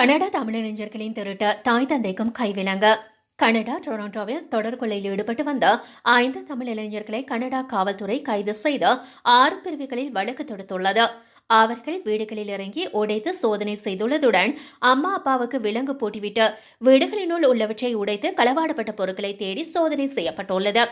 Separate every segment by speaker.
Speaker 1: Canada தமிழறிஞர்களின் திருட்ட தாய் தந்தைக்கும் கைவிலங்க Canada டொரண்டோவில் தொடர் கொலையில் ஈடுபட்டு வந்த ஐந்து தமிழ் இளைஞர்களை கனடா காவல்துறை கைது செய்து ஆறு பிரிவுகளில் வழக்கு தொடுத்துள்ளது. அவர்கள் வீடுகளில் இறங்கி உடைத்து சோதனை செய்துள்ளதுடன் அம்மா அப்பாவுக்கு விலங்கு போட்டிவிட்டு வீடுகளினுள் உள்ளவற்றை உடைத்து களவாடப்பட்ட பொருட்களை தேடி சோதனை செய்யப்பட்டுள்ளது.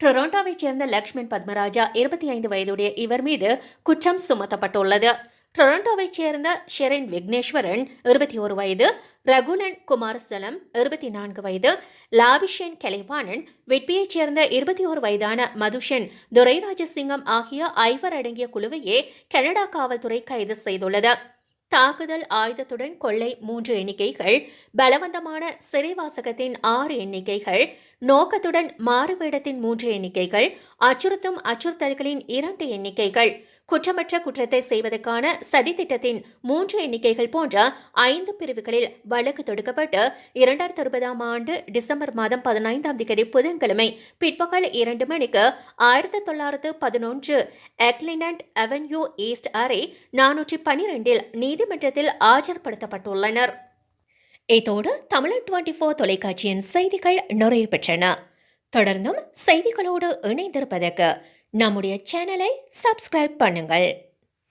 Speaker 1: டொரண்டோவைச் சேர்ந்த லக்ஷ்மண் பத்மராஜா இருபத்தி ஐந்து வயதுடைய இவர் மீது குற்றம் சுமத்தப்பட்டுள்ளது. டொரண்டோவைச் சேர்ந்த ஷெரின் விக்னேஸ்வரன் இருபத்தி ஒரு வயது ரகுலன் குமாரசலம் இருபத்தி நான்கு வயது லாபிஷன் கெலைவானன் வெட்பியைச் சேர்ந்த இருபத்தி ஒரு வயதான மதுஷன் துரைராஜசிங்கம் ஆகிய ஐவர் அடங்கிய குழுவையே கனடா காவல்துறை கைது செய்துள்ளது. தாக்குதல் ஆயுதத்துடன் கொள்ளை மூன்று எண்ணிக்கைகள் பலவந்தமான சிறைவாசகத்தின் ஆறு எண்ணிக்கைகள் நோக்கத்துடன் மாறுவேடத்தின் மூன்று எண்ணிக்கைகள் அச்சுறுத்தும் அச்சுறுத்தல்களின் இரண்டு எண்ணிக்கைகள் குற்றமற்ற குற்றத்தை செய்வதற்கான சதித்திட்டத்தின் மூன்று எண்ணிக்கைகள் போன்ற ஐந்து பிரிவுகளில் வழக்கு தொடுக்கப்பட்டு இரண்டாயிரத்தி இருபதாம் ஆண்டு டிசம்பர் மாதம் பதினைந்தாம் தேதி புதன்கிழமை பிற்பகல் இரண்டு மணிக்கு ஆயிரத்தி தொள்ளாயிரத்து பதினொன்று எக்லினண்ட் அவென்யூ ஈஸ்ட் அறை நானூற்றி பனிரெண்டில் நீதிமன்றத்தில் ஆஜர்படுத்தப்பட்டுள்ளனர். இதோடு தமிழன் டுவெண்டி ஃபோர் தொலைக்காட்சியின் செய்திகள் நிறைவு பெற்றன. தொடர்ந்தும் செய்திகளோடு இணைந்திருப்பதற்கு நம்முடைய சேனலை சப்ஸ்கிரைப் பண்ணுங்கள்.